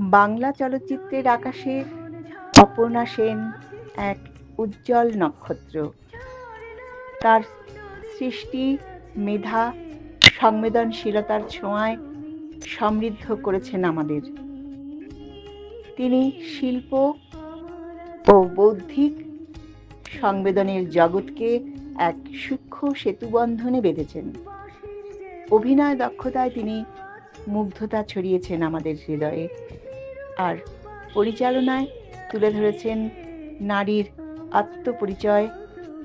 বাংলা চলচ্চিত্রের আকাশে অপর্ণা সেন এক উজ্জ্বল নক্ষত্র। তার সৃষ্টি, মেধা, সংবেদনশীলতার ছোঁয়ায় সমৃদ্ধ করেছেন আমাদের। তিনি শিল্প ও বৌদ্ধিক সংবেদনের জগৎকে এক সূক্ষ্ম সেতুবন্ধনে বেঁধেছেন। অভিনয় দক্ষতায় তিনি মুগ্ধতা ছড়িয়েছেন আমাদের হৃদয়ে। আর পরিচালনায় তুলে ধরেছেন নারীর আত্মপরিচয়,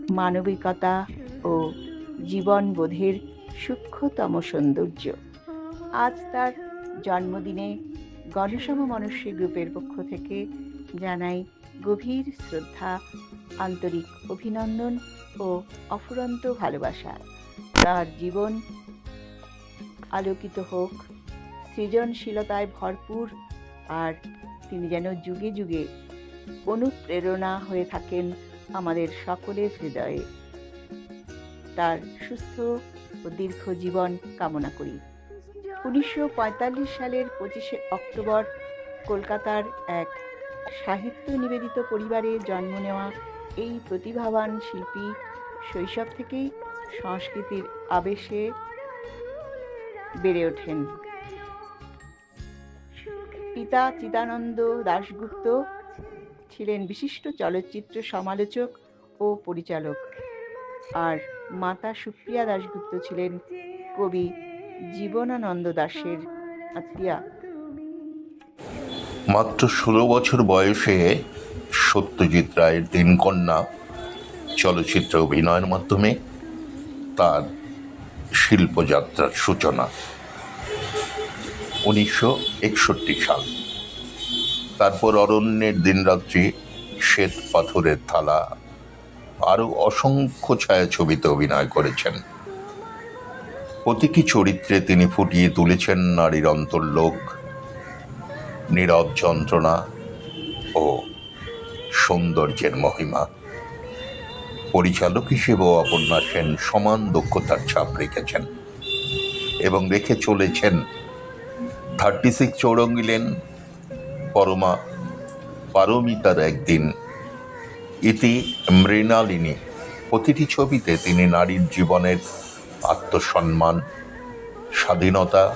মানবিকতা ও জীবনবোধের সূক্ষ্মতম সৌন্দর্য। আজ তার জন্মদিনে গণসম মনস্বী গ্রুপের পক্ষ থেকে জানাই গভীর শ্রদ্ধা, আন্তরিক অভিনন্দন ও অফুরন্ত ভালোবাসা। তার জীবন আলোকিত হোক, সৃজনশীলতায় ভরপুর আর তিনি যেন যুগে যুগে অনুপ্রেরণা হয়ে থাকেন আমাদের সকলের হৃদয়ে। তার সুস্থ ও দীর্ঘ জীবন কামনা করি। উনিশশো পঁয়তাল্লিশ সালের পঁচিশে অক্টোবর কলকাতার এক সাহিত্য নিবেদিত পরিবারে জন্ম নেওয়া এই প্রতিভাবান শিল্পী শৈশব থেকেই সংস্কৃতির আবেশে বেড়ে ওঠেন। পিতা চিদানন্দ দাশগুপ্ত ছিলেন বিশিষ্ট চলচ্চিত্র সমালোচক ও পরিচালক। আর মাতা সুপ্রিয়া দাশগুপ্ত ছিলেন কবি জীবনানন্দ দাশের আত্মীয়া। মাত্র ষোলো বছর বয়সে সত্যজিৎ রায়ের তিন কন্যা চলচ্চিত্রে অভিনয়ের মাধ্যমে তার শিল্পযাত্রার সূচনা উনিশশো একষট্টি সাল। তারপর অরণ্যের দিনরাত্রি শ্বেত পাথরের থালা, আরও অসংখ্য ছায়াছবিতে অভিনয় করেছেন। প্রতীকী চরিত্রে তিনি ফুটিয়ে তুলেছেন নারীর অন্তর্লোক, নীরব যন্ত্রণা ও সৌন্দর্যের মহিমা। পরিচালক হিসেবেও অপর্ণা সমান দক্ষতার ছাপ রেখেছেন এবং রেখে চলেছেন থার্টি সিক্স চৌরঙ্গিলেন পরমা পারমিতার একদিন। ইতি মৃণালিনী। প্রতিটি ছবিতে তিনি নারীর জীবনের আত্মসম্মান, স্বাধীনতা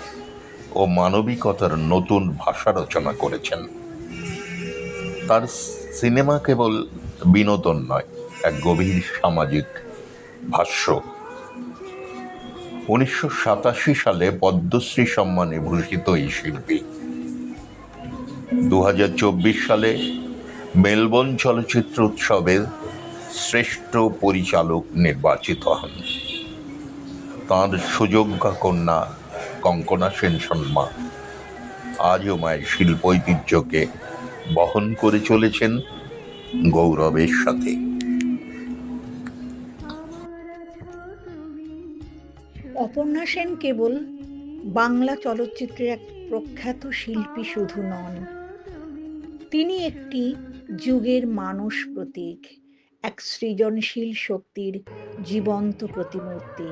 ও মানবিকতার নতুন ভাষা রচনা করেছেন। তার সিনেমা কেবল বিনোদন নয়, এক গভীর সামাজিক ভাষ্য। উনিশশো সাতাশি সালে পদ্মশ্রী সম্মানে ভূষিত এই শিল্পী। দু হাজার চব্বিশ সালে মেলবোর্ন চলচ্চিত্র উৎসবের শ্রেষ্ঠ পরিচালক নির্বাচিত হন। তাঁর সুযোগ্যা কন্যা কঙ্কনা সেন সম্মান আজও মায়ের শিল্প ঐতিহ্যকে বহন করে চলেছেন গৌরবের সাথে। অপর্ণা সেন কেবল বাংলা চলচ্চিত্রের এক প্রখ্যাত শিল্পী শুধু নন। তিনি একটি যুগের মানুষ প্রতীক, এক সৃজনশীল শক্তির জীবন্ত প্রতিমূর্তি।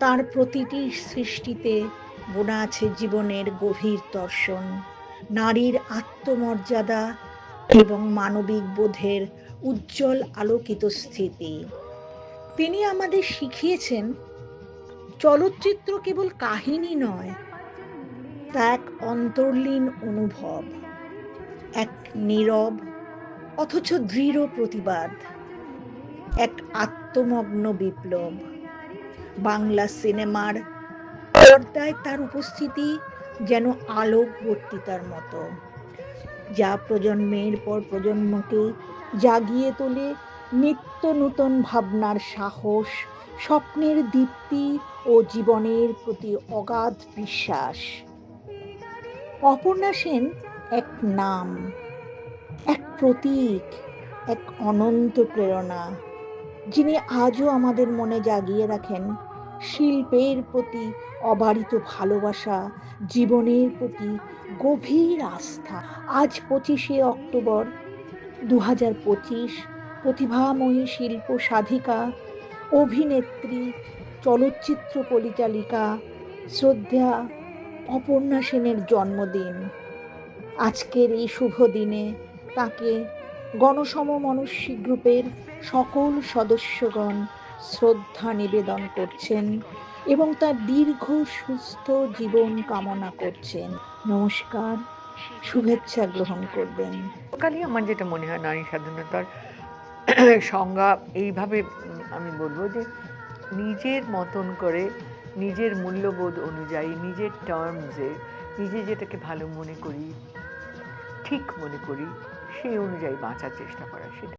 তার প্রতিটি সৃষ্টিতে বোনা আছে জীবনের গভীর দর্শন, নারীর আত্মমর্যাদা এবং মানবিক বোধের উজ্জ্বল আলোকিত স্থিতি। তিনি আমাদের শিখিয়েছেন চলচ্চিত্র কেবল কাহিনী নয়, তা এক অন্তর্লীন অনুভব, এক নীরব, অথচ দৃঢ় প্রতিবাদ, এক আত্মমগ্ন বিপ্লব। বাংলা সিনেমার পর্দায় তার উপস্থিতি যেন আলোক বর্তিতার মতো, যা প্রজন্মের পর প্রজন্মকে জাগিয়ে তোলে নিত্য নূতন ভাবনার সাহস, স্বপ্নের দীপ্তি ও জীবনের প্রতি অগাধ বিশ্বাস। অপর্ণা সেন এক নাম, এক প্রতীক, এক অনন্ত প্রেরণা, যিনি আজও আমাদের মনে জাগিয়ে রাখেন শিল্পের প্রতি অবারিত ভালোবাসা, জীবনের প্রতি গভীর আস্থা। আজ পঁচিশে অক্টোবর দু হাজার পঁচিশ প্রতিভাময়ী শিল্প সাধিকা, অভিনেত্রী, চলচ্চিত্র পরিচালিকা, শ্রদ্ধা অপর্ণা সেনের জন্মদিন। আজকের এই শুভ দিনে তাকে গণসম মনস্বী গ্রুপের সকল সদস্যগণ শ্রদ্ধা নিবেদন করছেন এবং তার দীর্ঘ সুস্থ জীবন কামনা করছেন। নমস্কার, শুভেচ্ছা গ্রহণ করবেন। কালই আমার যেটা মনে হয় নারী স্বাধীনতার সংজ্ঞা এইভাবে আমি বলব যে নিজের মতন করে নিজের মূল্যবোধ অনুযায়ী, নিজের টার্মসে নিজে যেটাকে ভালো মনে করি, ঠিক মনে করি, সেই অনুযায়ী বাঁচার চেষ্টা করা সেটা